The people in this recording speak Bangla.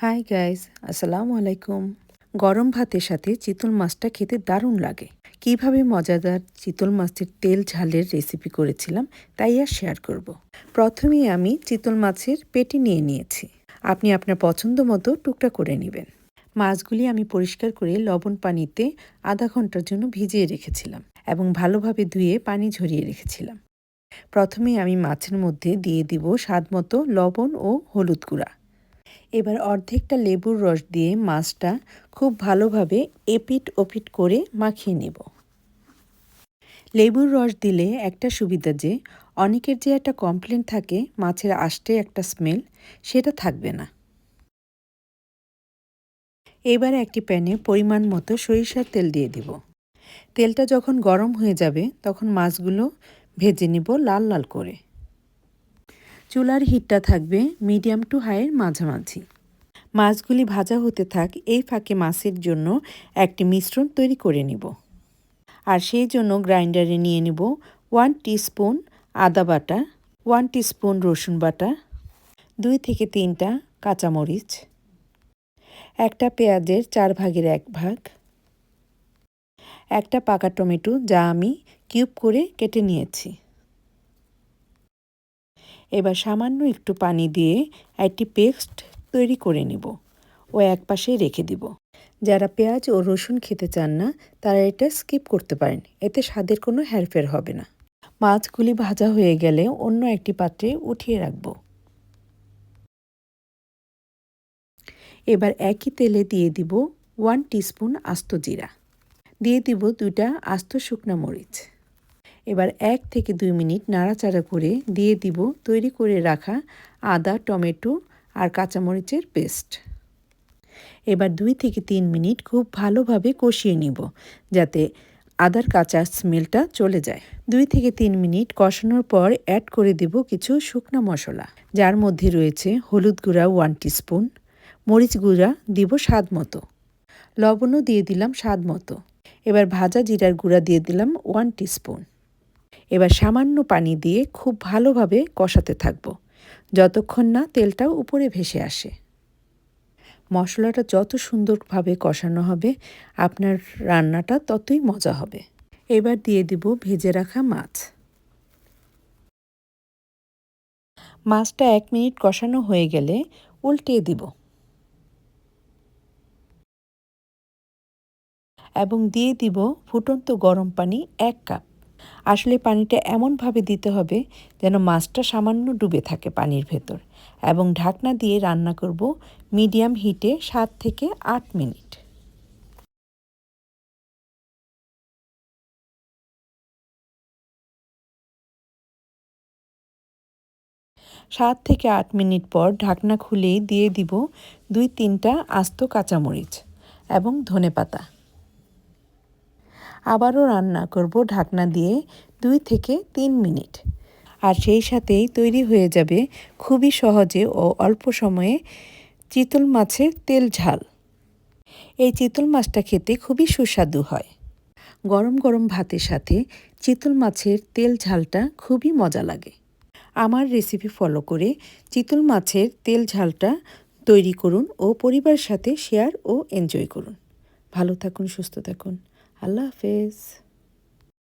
হাই গাইস আসসালামু আলাইকুম। গরম ভাতের সাথে চিতল মাছটা খেতে দারুণ লাগে। কীভাবে মজাদার চিতল মাছের তেল ঝালের রেসিপি করেছিলাম, তাই আর শেয়ার করব। প্রথমেই আমি চিতল মাছের পেটি নিয়ে নিয়েছি। আপনি আপনার পছন্দ মতো টুকটা করে নেবেন। মাছগুলি আমি পরিষ্কার করে লবণ পানিতে আধা ঘণ্টার জন্য ভিজিয়ে রেখেছিলাম এবং ভালোভাবে ধুয়ে পানি ঝরিয়ে রেখেছিলাম। প্রথমে আমি মাছের মধ্যে দিয়ে দিব স্বাদ মতো লবণ ও হলুদ গুঁড়া। এবার অর্ধেকটা লেবুর রস দিয়ে মাছটা খুব ভালোভাবে এপিট ওপিট করে মাখিয়ে নেব। লেবুর রস দিলে একটা সুবিধা যে, অনেকের যে একটা কমপ্লেন থাকে, মাছের আষ্টে একটা স্মেল সেটা থাকবে না। এবার একটি প্যানে পরিমাণ মতো সরিষার তেল দিয়ে দিব। তেলটা যখন গরম হয়ে যাবে, তখন মাছগুলো ভেজে নিব লাল লাল করে। চুলার হিটটা থাকবে মিডিয়াম টু হাইয়ের মাঝামাঝি। মাছগুলি ভাজা হতে থাক, এই ফাঁকে মাছের জন্য একটি মিশ্রণ তৈরি করে নিব। আর সেই জন্য গ্রাইন্ডারে নিয়ে নিব ওয়ান স্পুন আদা বাটা, ওয়ান স্পুন রসুন বাটা, দুই থেকে তিনটা কাঁচামরিচ, একটা পেঁয়াজের চার ভাগের এক ভাগ, একটা পাকা টমেটো যা আমি কিউব করে কেটে নিয়েছি। এবার সামান্য একটু পানি দিয়ে একটি পেস্ট তৈরি করে নিব ও এক পাশে রেখে দিব। যারা পেঁয়াজ ও রসুন খেতে চান না, তারা এটা স্কিপ করতে পারেন, এতে স্বাদের কোনো হেরফের হবে না। মাছগুলি ভাজা হয়ে গেলে অন্য একটি পাত্রে উঠিয়ে রাখব। এবার একই তেলে দিয়ে দিব ওয়ান টিস্পুন আস্ত জিরা। দিয়ে দিব দুইটা আস্ত শুকনা মরিচ। এবার এক থেকে দুই মিনিট নাড়াচাড়া করে দিয়ে দিব তৈরি করে রাখা আদা, টমেটো আর কাঁচামরিচের পেস্ট। এবার দুই থেকে তিন মিনিট খুব ভালোভাবে কষিয়ে নিব যাতে আদার কাঁচা স্মেলটা চলে যায়। দুই থেকে তিন মিনিট কষানোর পর অ্যাড করে দেব কিছু শুকনো মশলা, যার মধ্যে রয়েছে হলুদ গুঁড়া ওয়ান টিস্পুন মরিচ গুঁড়া দিব স্বাদ মতো, লবণও দিয়ে দিলাম স্বাদ মতো। এবার ভাজা জিরার গুঁড়া দিয়ে দিলাম ওয়ান টিস্পুন এবার সামান্য পানি দিয়ে খুব ভালোভাবে কষাতে থাকব। যতক্ষণ না তেলটাও উপরে ভেসে আসে। মশলাটা যত সুন্দরভাবে কষানো হবে, আপনার রান্নাটা ততই মজা হবে। এবার দিয়ে দিব ভেজে রাখা মাছ। মাছটা এক মিনিট কষানো হয়ে গেলে উল্টিয়ে দিব। এবং দিয়ে দিব ফুটন্ত গরম পানি এক কাপ। আসলে পানিটা এমনভাবে দিতে হবে যেন মাছটা সামান্য ডুবে থাকে পানির ভেতর এবং ঢাকনা দিয়ে রান্না করব মিডিয়াম হিটে সাত থেকে আট মিনিট। সাত থেকে আট মিনিট পর ঢাকনা খুলেই দিয়ে দিব দুই তিনটা আস্ত কাঁচামরিচ এবং ধনে পাতা আবারও রান্না করব ঢাকনা দিয়ে দুই থেকে তিন মিনিট। আর সেই সাথেই তৈরি হয়ে যাবে খুবই সহজে ও অল্প সময়ে চিতল মাছের তেল ঝাল। এই চিতল মাছটা খেতে খুবই সুস্বাদু হয়। গরম গরম ভাতের সাথে চিতল মাছের তেল ঝালটা খুবই মজা লাগে। আমার রেসিপি ফলো করে চিতল মাছের তেল ঝালটা তৈরি করুন ও পরিবারের সাথে শেয়ার ও এনজয় করুন। ভালো থাকুন, সুস্থ থাকুন। আল্লাহ হাফেজ